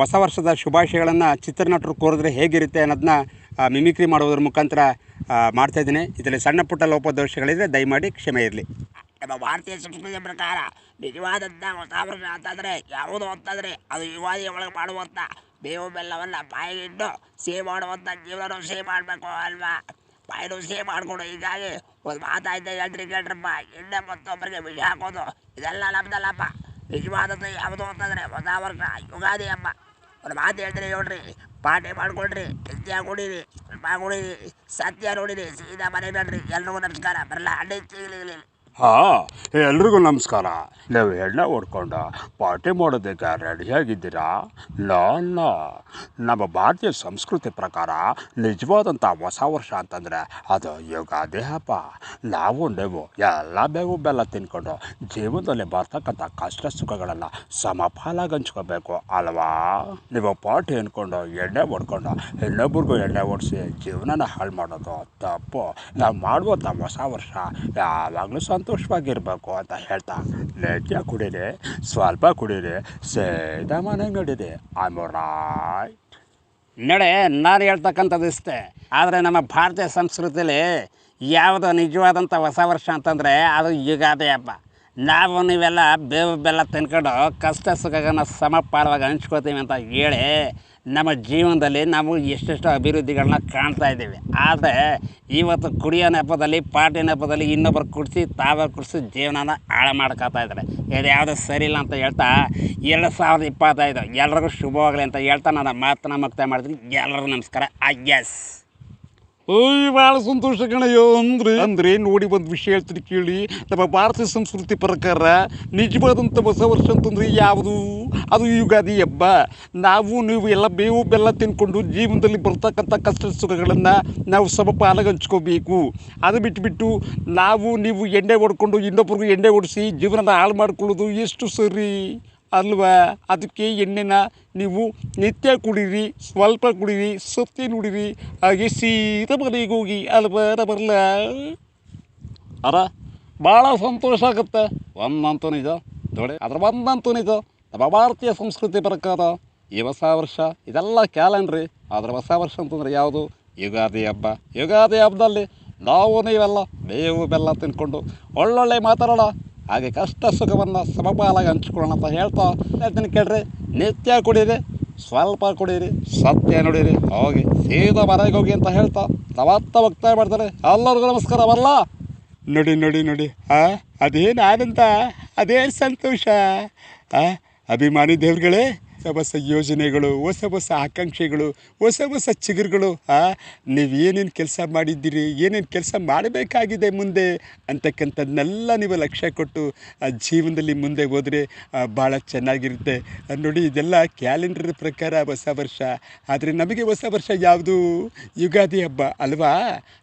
ಹೊಸ ವರ್ಷದ ಶುಭಾಶಯಗಳನ್ನು ಚಿತ್ರನಟರು ಕೋರಿದ್ರೆ ಹೇಗಿರುತ್ತೆ ಅನ್ನೋದನ್ನ ಮಿಮಿಕ್ರಿ ಮಾಡೋದ್ರ ಮುಖಾಂತರ ಮಾಡ್ತಾಯಿದ್ದೀನಿ ಇದರಲ್ಲಿ ಸಣ್ಣ ಪುಟ್ಟ ಲೋಪದೋಷಗಳಿದ್ರೆ ದಯಮಾಡಿ ಕ್ಷಮೆ ಇರಲಿ. ನಮ್ಮ ಭಾರತೀಯ ಸಂಸ್ಕೃತಿಯ ಪ್ರಕಾರ ನಿಜವಾದಂಥ ಹೊಸ ವರ್ಷ ಅಂತಂದರೆ ಯಾವುದು ಅಂತಂದರೆ ಅದು ಯುಗಾದಿ ಒಳಗೆ ಮಾಡುವಂಥ ಬೇವು ಬೆಲ್ಲವನ್ನು ಬಾಯಿಗಿಟ್ಟು ಸೇವ್ ಮಾಡುವಂಥ ಜೀವನ ಸೇವ್ ಮಾಡಬೇಕು ಅಲ್ವಾ? ಬಾಯಿನೂ ಸೇವ್ ಮಾಡಿಕೊಡು ಹೀಗಾಗಿ ಒಂದು ಮಾತಾಯ್ತು ಹೇಳ್ರಿ ಕೇಳ್ರಪ್ಪ. ಎಣ್ಣೆ ಮತ್ತೊಬ್ಬರಿಗೆ ವಿಷ ಹಾಕೋದು ಇದೆಲ್ಲ ನಮ್ದಲ್ಲಪ್ಪ. ನಿಜವಾದಂಥ ಯಾವುದು ಅಂತಂದರೆ ಹೊಸ ವರ್ಷ ಯುಗಾದಿ ಹಬ್ಬ. ಒಂದು ಮಾತು ಹೇಳ್ತೀನಿ ನೋಡ್ರಿ. ಪಾಠ ಮಾಡ್ಕೊಳ್ರಿ ನೃತ್ಯ ಕುಡೀರಿ ಕುಡೀರಿ ಸತ್ಯ ನೋಡಿರಿ, ಸೀದಾ ಮನೆ ನಡ್ರಿ ಎಲ್ರಿಗೂ ನಮಸ್ಕಾರ. ಬರಲ್ಲ ಅಡ್ಡಿ ಸಿಗಲಿ ಹಾಂ ಎಲ್ರಿಗೂ ನಮಸ್ಕಾರ. ನೀವು ಎಣ್ಣೆ ಹೊಡ್ಕೊಂಡು ಪಾರ್ಟಿ ಮಾಡೋದಕ್ಕೆ ರೆಡಿಯಾಗಿದ್ದೀರಾ ಲೋ ನಮ್ಮ ಭಾರತೀಯ ಸಂಸ್ಕೃತಿ ಪ್ರಕಾರ ನಿಜವಾದಂಥ ಹೊಸ ವರ್ಷ ಅಂತಂದರೆ ಅದು ಯುಗಾದಿ ಹಬ್ಬ ನಾವು ನೀವು ಎಲ್ಲ ಬೇವು ಬೆಲ್ಲ ತಿನ್ಕೊಂಡು ಜೀವನದಲ್ಲಿ ಬರ್ತಕ್ಕಂಥ ಕಷ್ಟ ಸುಖಗಳನ್ನು ಸಮಪಾಲಾಗಿ ಹಂಚ್ಕೋಬೇಕು ಅಲ್ವಾ? ನೀವು ಪಾರ್ಟಿ ಅಂದ್ಕೊಂಡು ಎಣ್ಣೆ ಹೊಡ್ಕೊಂಡು ಇನ್ನೊಬ್ರಿಗೂ ಎಣ್ಣೆ ಓಡಿಸಿ ಜೀವನನ ಹಾಳು ಮಾಡೋದು ತಪ್ಪು. ನಾವು ಮಾಡುವಂಥ ಹೊಸ ವರ್ಷ ಯಾವಾಗಲೂ ಸಂತೋಷವಾಗಿರ್ಬೇಕು ಅಂತ ಹೇಳ್ತಾ ನೇಟ್ಯ ಕುಡೀರಿ, ಸ್ವಲ್ಪ ಕುಡೀರಿ, ಸೇದಾ ಮನೆಗೆ ನಡೀರಿ. ರೈಟ್ ನಡೆ, ನಾನು ಹೇಳ್ತಕ್ಕಂಥದ್ದು ಇಷ್ಟೇ. ಆದರೆ ನಮ್ಮ ಭಾರತೀಯ ಸಂಸ್ಕೃತಿಯಲ್ಲಿ ಯಾವುದು ನಿಜವಾದಂಥ ಹೊಸ ವರ್ಷ ಅಂತಂದರೆ ಅದು ಯುಗಾದಿ ಹಬ್ಬ. ನಾವು ನೀವೆಲ್ಲ ಬೇವು ಬೆಲ್ಲ ತಿನ್ಕೊಂಡು ಕಷ್ಟ ಸುಖಗಳನ್ನ ಸಮಪಾಲವಾಗಿ ಹಂಚ್ಕೋತೀವಿ ಅಂತ ಹೇಳಿ ನಮ್ಮ ಜೀವನದಲ್ಲಿ ನಾವು ಎಷ್ಟೆಷ್ಟು ಅಭಿವೃದ್ಧಿಗಳನ್ನ ಕಾಣ್ತಾ ಇದ್ದೀವಿ. ಆದರೆ ಇವತ್ತು ಕುಡಿಯೋ ನೆಪದಲ್ಲಿ, ಪಾಟಿ ನೆಪದಲ್ಲಿ ಇನ್ನೊಬ್ಬರು ಕುಡಿಸಿ, ತಾವೇ ಕುಡಿಸಿ ಜೀವನನ ಹಾಳು ಮಾಡ್ಕೊತಾ ಇದ್ದಾರೆ. ಇದು ಯಾವುದೂ ಸರಿ ಇಲ್ಲ ಅಂತ ಹೇಳ್ತಾ ಎರಡು ಸಾವಿರದ ಇಪ್ಪತ್ತೈದು. ಎಲ್ರಿಗೂ ಶುಭವಾಗಲಿ ಅಂತ ಹೇಳ್ತಾ ನಾನು ಮಾತನ್ನ ಮುಕ್ತಾಯ ಮಾಡ್ತೀನಿ. ಎಲ್ಲರಿಗೂ ನಮಸ್ಕಾರ. ಐ ಎಸ್ ಓಯ್ ಭಾಳ ಸಂತೋಷ ಕಣಯ್ಯೋ, ಅಂದ್ರೆ. ಅಂದ್ರೆ ನೋಡಿ ಒಂದು ವಿಷಯ ಹೇಳ್ತೀನಿ ಕೇಳಿ. ನಮ್ಮ ಭಾರತೀಯ ಸಂಸ್ಕೃತಿ ಪ್ರಕಾರ ನಿಜವಾದಂಥ ಹೊಸ ವರ್ಷ ಅಂತಂದ್ರೆ ಯಾವುದು? ಅದು ಯುಗಾದಿ ಹಬ್ಬ. ನಾವು, ನೀವು ಎಲ್ಲ ಬೇವು ಬೆಲ್ಲ ತಿನ್ಕೊಂಡು ಜೀವನದಲ್ಲಿ ಬರ್ತಕ್ಕಂಥ ಕಷ್ಟ ಸುಖಗಳನ್ನು ನಾವು ಸಮಪಾಲಾಗಿ ಹಂಚ್ಕೋಬೇಕು. ಅದು ಬಿಟ್ಬಿಟ್ಟು ನಾವು, ನೀವು ಎಣ್ಣೆ ಹೊಡ್ಕೊಂಡು ಇನ್ನೊಬ್ರಿಗೂ ಎಣ್ಣೆ ಹೊಡಿಸಿ ಜೀವನದ ಹಾಳು ಮಾಡ್ಕೊಳ್ಳೋದು ಎಷ್ಟು ಸರಿ? ಅಲ್ವಾ? ಅದಕ್ಕೆ ಎಣ್ಣೆನ ನೀವು ನಿತ್ಯ ಕುಡೀರಿ, ಸ್ವಲ್ಪ ಕುಡೀರಿ, ಸುತ್ತಿ ನುಡಿರಿ, ಹಾಗೆ ಸೀದಾ ಮನೆಗೆ ಹೋಗಿ ಅಲ್ವಾ ಬರಲ್ಲ ಅರ ಭಾಳ ಸಂತೋಷ ಆಗುತ್ತೆ. ಒಂದಂತೂ ನಿಜ ನೋಡಿ ಅದ್ರ ಒಂದಂತೂ ನಿಜ ನಮ್ಮ ಭಾರತೀಯ ಸಂಸ್ಕೃತಿ ಪ್ರಕಾರ ಈ ಹೊಸ ವರ್ಷ, ಇದೆಲ್ಲ ಕ್ಯಾಲೆಂಡ್ರಿ. ಆದರೆ ಹೊಸ ವರ್ಷ ಅಂತಂದ್ರೆ ಯಾವುದು? ಯುಗಾದಿ ಹಬ್ಬ. ಯುಗಾದಿ ಹಬ್ಬದಲ್ಲಿ ನಾವು ನೀವೆಲ್ಲ ಬೇವು ಬೆಲ್ಲ ತಿನ್ಕೊಂಡು ಒಳ್ಳೊಳ್ಳೆ ಮಾತಾಡೋಣ. ಹಾಗೆ ಕಷ್ಟ ಸುಖವನ್ನು ಸಮಪಾಲಾಗಿ ಹಂಚ್ಕೊಳ್ಳೋಣ ಅಂತ ಹೇಳ್ತಾ ಹೇಳ್ತೀನಿ ಕೇಳ್ರಿ. ನಿತ್ಯ ಕುಡೀರಿ, ಸ್ವಲ್ಪ ಕುಡೀರಿ, ಸತ್ಯ ನೋಡಿರಿ, ಹೋಗಿ ಸೀದಾ ಮನೆಗೆ ಹೋಗಿ ಅಂತ ಹೇಳ್ತಾ ತವತ್ತ ಹೋಗ್ತಾ ಮಾಡ್ತಾರೆ. ಎಲ್ಲರಿಗೂ ನಮಸ್ಕಾರ ಬರಲ್ಲ ನೋಡಿ ನೋಡಿ ನೋಡಿ. ಆ, ಅದೇನು ಆದಂತ ಅದೇನು ಸಂತೋಷ. ಆ, ಅಭಿಮಾನಿ ದೇವ್ರುಗಳೇ ಹೊಸ ಯೋಜನೆಗಳು, ಹೊಸ ಹೊಸ ಆಕಾಂಕ್ಷೆಗಳು, ಹೊಸ ಹೊಸ ಚಿಗುರುಗಳು ನೀವು ಏನೇನು ಕೆಲಸ ಮಾಡಿದ್ದೀರಿ, ಏನೇನು ಕೆಲಸ ಮಾಡಬೇಕಾಗಿದೆ ಮುಂದೆ ಅಂತಕ್ಕಂಥದ್ದನ್ನೆಲ್ಲ ನೀವು ಲಕ್ಷ್ಯ ಕೊಟ್ಟು ಜೀವನದಲ್ಲಿ ಮುಂದೆ ಹೋದರೆ ಭಾಳ ಚೆನ್ನಾಗಿರುತ್ತೆ. ನೋಡಿ, ಇದೆಲ್ಲ ಕ್ಯಾಲೆಂಡರ್ ಪ್ರಕಾರ ಹೊಸ ವರ್ಷ. ಆದರೆ ನಮಗೆ ಹೊಸ ವರ್ಷ ಯಾವುದು? ಯುಗಾದಿ ಹಬ್ಬ, ಅಲ್ವಾ?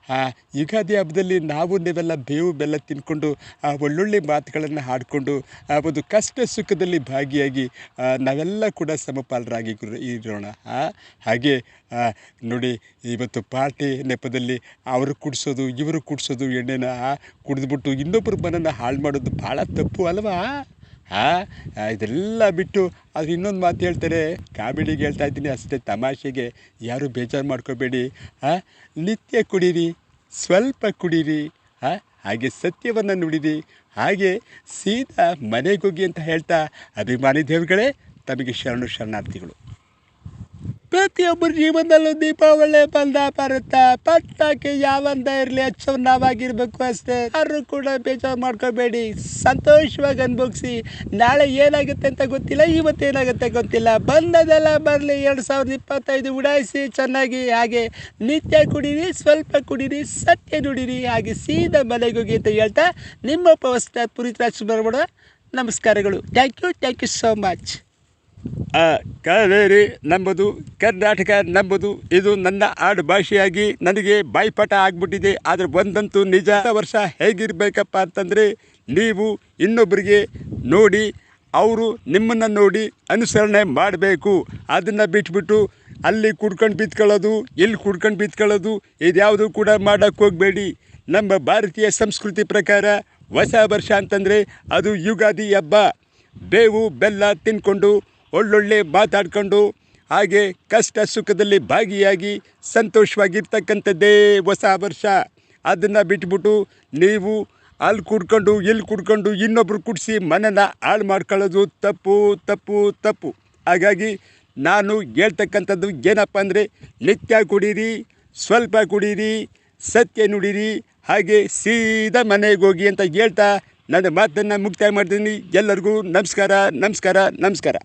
ಆ, ಯುಗಾದಿ ಹಬ್ಬದಲ್ಲಿ ನಾವು ನೀವೆಲ್ಲ ಬೇವು ಬೆಲ್ಲ ತಿನ್ಕೊಂಡು, ಆ, ಒಳ್ಳೊಳ್ಳೆ ಮಾತುಗಳನ್ನು ಹಾಡಿಕೊಂಡು, ಆ, ಒಂದು ಕಷ್ಟ ಸುಖದಲ್ಲಿ ಭಾಗಿಯಾಗಿ ನಾವೆಲ್ಲ ಕೂಡ ಸಮಪಾಲರಾಗಿ ಇರೋಣ. ಹಾಗೆ ನೋಡಿ ಇವತ್ತು ಪಾರ್ಟಿ ನೆಪದಲ್ಲಿ ಅವರು ಕುಡಿಸೋದು ಇವರು ಕುಡಿಸೋದು ಎಣ್ಣೆನ ಕುಡಿದ್ಬಿಟ್ಟು ಇನ್ನೊಬ್ಬರು ಮನನ ಹಾಳು ಮಾಡೋದು ಭಾಳ ತಪ್ಪು ಅಲ್ವಾ? ಆ, ಇದೆಲ್ಲ ಬಿಟ್ಟು ಅದು ಇನ್ನೊಂದು ಮಾತು ಹೇಳ್ತಾರೆ ಕಾಮಿಡಿಗೆ ಹೇಳ್ತಾ ಇದ್ದೀನಿ ಅಷ್ಟೇ ತಮಾಷೆಗೆ. ಯಾರೂ ಬೇಜಾರು ಮಾಡ್ಕೋಬೇಡಿ. ಹಾಂ ನಿತ್ಯ ಕುಡೀರಿ ಸ್ವಲ್ಪ ಕುಡೀರಿ. ಹಾಂ ಹಾಗೆ ಸತ್ಯವನ್ನು ನುಡಿರಿ. ಹಾಗೆ ಸೀದಾ ಮನೆಗೋಗಿ ಅಂತ ಹೇಳ್ತಾ ಅಭಿಮಾನಿ ದೇವರುಗಳೇ ತಮಗೆ ಶರಣು ಶರಣಾರ್ಥಿಗಳು. ಪ್ರತಿಯೊಬ್ಬರ ಜೀವನದಲ್ಲೂ ದೀಪಾವಳಿ ಬಂದ ಬರುತ್ತಾ, ಪಟಾಕಿ ಯಾವಂದ ಇರಲಿ ಹಚ್ಚೋ ನಾವಾಗಿರ್ಬೇಕು ಅಷ್ಟೇ. ಯಾರು ಕೂಡ ಬೇಜಾರು ಮಾಡ್ಕೋಬೇಡಿ. ಸಂತೋಷವಾಗಿ ಅನ್ಭೋಗಿಸಿ ನಾಳೆ ಏನಾಗುತ್ತೆ ಅಂತ ಗೊತ್ತಿಲ್ಲ, ಇವತ್ತು ಏನಾಗುತ್ತೆ ಗೊತ್ತಿಲ್ಲ. ಬಂದದೆಲ್ಲ ಬರಲಿ, ಎರಡು ಸಾವಿರದ ಇಪ್ಪತ್ತೈದು ಉಡಾಯಿಸಿ ಚೆನ್ನಾಗಿ, ಹಾಗೆ ನಿತ್ಯ ಕುಡೀರಿ, ಸ್ವಲ್ಪ ಕುಡೀರಿ, ಸತ್ಯ ನುಡೀರಿ, ಹಾಗೆ ಸೀದಾ ಮನೆಗೆ ಅಂತ ಹೇಳ್ತಾ ನಿಮ್ಮ ಪವಸ್ಟಾರ್ ಪುರಿತ್ ರಾಜ್ಕುಮಾರ್ ನಮಸ್ಕಾರಗಳು. Thank you thank you so much Kaveri ನಂಬುದು, Karnataka ನಂಬುದು, ಇದು ನನ್ನ ಆಡು ಭಾಷೆಯಾಗಿ ನನಗೆ ಬಾಯ್ಪಾಠ ಆಗ್ಬಿಟ್ಟಿದೆ. ಆದರೆ ಒಂದಂತೂ ನಿಜ. ವರ್ಷ ಹೇಗಿರಬೇಕಪ್ಪ ಅಂತಂದರೆ ನೀವು ಇನ್ನೊಬ್ಬರಿಗೆ ನೋಡಿ, ಅವರು ನಿಮ್ಮನ್ನು ನೋಡಿ ಅನುಸರಣೆ ಮಾಡಬೇಕು. ಅದನ್ನು ಬಿಟ್ಬಿಟ್ಟು ಅಲ್ಲಿ ಕುಡ್ಕೊಂಡು ಬಿತ್ಕೊಳ್ಳೋದು ಇಲ್ಲಿ ಕುಡ್ಕೊಂಡು ಬಿತ್ಕೊಳ್ಳೋದು ಇದ್ಯಾವುದು ಕೂಡ ಮಾಡೋಕ್ಕೆ ಹೋಗಬೇಡಿ. ನಮ್ಮ ಭಾರತೀಯ ಸಂಸ್ಕೃತಿ ಪ್ರಕಾರ ಹೊಸ ವರ್ಷ ಅಂತಂದರೆ ಅದು ಯುಗಾದಿ ಹಬ್ಬ. ಬೇವು, ಬೆಲ್ಲ ತಿನ್ಕೊಂಡು ಒಳ್ಳೊಳ್ಳೆ ಮಾತಾಡ್ಕೊಂಡು ಹಾಗೆ ಕಷ್ಟ ಸುಖದಲ್ಲಿ ಭಾಗಿಯಾಗಿ ಸಂತೋಷವಾಗಿರ್ತಕ್ಕಂಥದ್ದೇ ಹೊಸ ವರ್ಷ. ಅದನ್ನು ಬಿಟ್ಬಿಟ್ಟು ನೀವು ಅಲ್ಲಿ ಕುಡ್ಕೊಂಡು ಇಲ್ಲಿ ಕುಡ್ಕೊಂಡು ಇನ್ನೊಬ್ರು ಕುಡಿಸಿ ಮನನ ಹಾಳು ಮಾಡ್ಕೊಳ್ಳೋದು ತಪ್ಪು ತಪ್ಪು ತಪ್ಪು. ಹಾಗಾಗಿ ನಾನು ಹೇಳ್ತಕ್ಕಂಥದ್ದು ಏನಪ್ಪ ಅಂದರೆ ನಿತ್ಯ ಕುಡೀರಿ, ಸ್ವಲ್ಪ ಕುಡೀರಿ, ಸತ್ಯ ನುಡೀರಿ, ಹಾಗೆ ಸೀದಾ ಮನೆಗೆ ಹೋಗಿ ಅಂತ ಹೇಳ್ತಾ ನನ್ನ ಮಾತನ್ನು ಮುಕ್ತಾಯ ಮಾಡ್ತೀನಿ. ಎಲ್ಲರಿಗೂ ನಮಸ್ಕಾರ ನಮಸ್ಕಾರ ನಮಸ್ಕಾರ.